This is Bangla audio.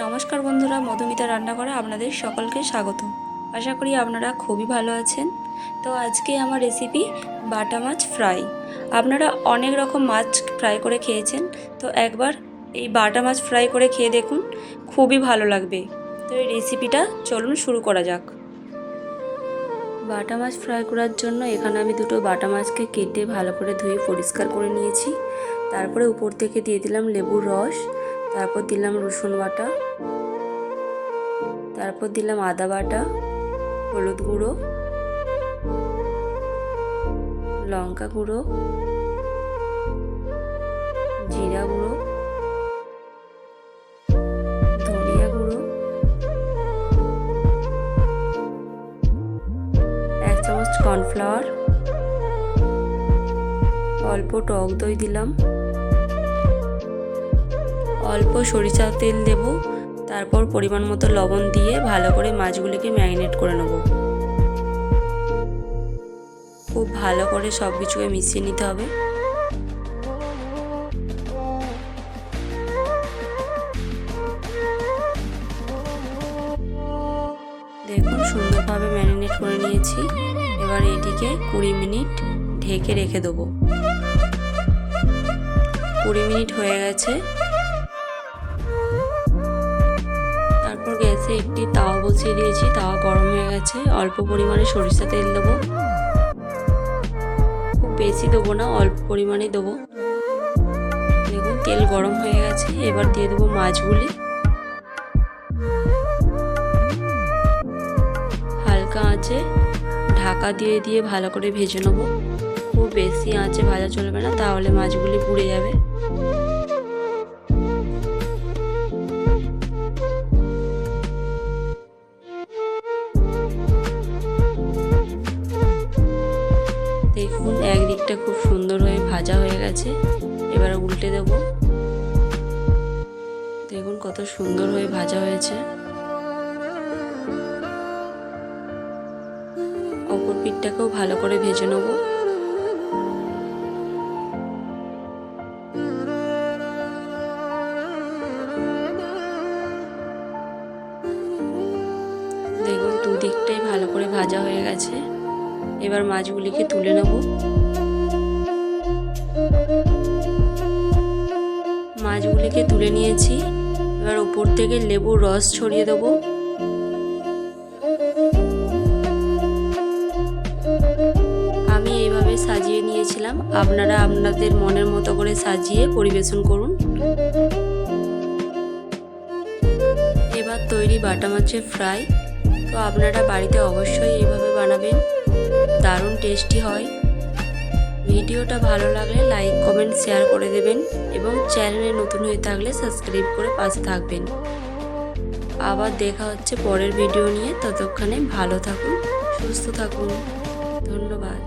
নমস্কার বন্ধুরা, মধুমিতা রান্না রান্নাঘরে আপনাদের সকলকে স্বাগত। আশা করি আপনারা খুবই ভালো আছেন। তো আজকে আমার রেসিপি বাটা মাছ ফ্রাই আপনারা অনেক রকম মাছ ফ্রাই করে খেয়েছেন। তো একবার এই বাটা মাছ ফ্রাই করে খেয়ে দেখুন, খুবই ভালো লাগবে। তো এই রেসিপিটা চলুন শুরু করা যাক। বাটা মাছ ফ্রাই করার জন্য এখানে আমি দুটো বাটা মাছকে কেটে ভালো করে ধুয়ে পরিষ্কার করে নিয়েছি। তারপরে উপর থেকে দিয়ে দিলাম লেবুর রস। তারপর দিলাম রসুন বাটা, তারপর দিলাম আদা বাটা, হলুদ গুঁড়ো, লঙ্কা গুঁড়ো, জিরা গুঁড়ো, ধনিয়া গুঁড়ো, এক চামচ কর্নফ্লাওয়ার, অল্প টক দই দিলাম। অল্প সরিষা তেল দেব, তারপর পরিমাণ মতো লবণ দিয়ে ভালো করে মাছগুলিকে ম্যারিনেট করে নেব। খুব ভালো করে সব কিছুকে মিশিয়ে নিতে হবে। দেখুন, সুন্দরভাবে ম্যারিনেট করে নিয়েছি। এবার এটিকে কুড়ি মিনিট ঢেকে রেখে দেবো। কুড়ি মিনিট হয়ে গেছে। গ্যাসে একটি তাওয়া বসিয়ে দিয়েছি। তাওয়া গরম হয়ে গেছে। অল্প পরিমাণে সরিষা তেল দেবো। খুব বেশি দেবো না, অল্প পরিমাণে দেবো। দেখুন, তেল গরম হয়ে গেছে। এবার দিয়ে দেবো মাছগুলি। হালকা আঁচে ঢাকা দিয়ে দিয়ে ভালো করে ভেজে নেব। খুব বেশি আঁচে ভাজা চলবে না, তাহলে মাছগুলি পুড়ে যাবে। ভাজা হয়ে গেছে। এবার উল্টে দেব। দেখুন কত সুন্দর হয়ে ভাজা হয়েছে। অপর পিঠটাকেও ভালো করে ভেজে নেব। দেখুন দুদিকটাই ভালো করে ভাজা হয়ে গেছে। এবার মাছগুলিকে তুলে নেব। মাছগুলিকে তুলে নিয়েছি। এবার উপর থেকে লেবুর রস ছড়িয়ে দেবো। আমি এইভাবে সাজিয়ে নিয়েছিলাম। আপনারা আপনাদের মনের মতো করে সাজিয়ে পরিবেশন করুন। এবার তৈরি বাটা মাছের ফ্রাই। তো আপনারা বাড়িতে অবশ্যই এইভাবে বানাবেন। দারুণ টেস্টি হয়। ভিডিওটা ভালো লাগলে লাইক, কমেন্ট, শেয়ার করে দেবেন এবং চ্যানেলে নতুন হয়ে থাকলে সাবস্ক্রাইব করে পাশে থাকবেন। আবার দেখা হচ্ছে পরের ভিডিও নিয়ে। ততক্ষণে ভালো থাকুন, সুস্থ থাকুন। ধন্যবাদ।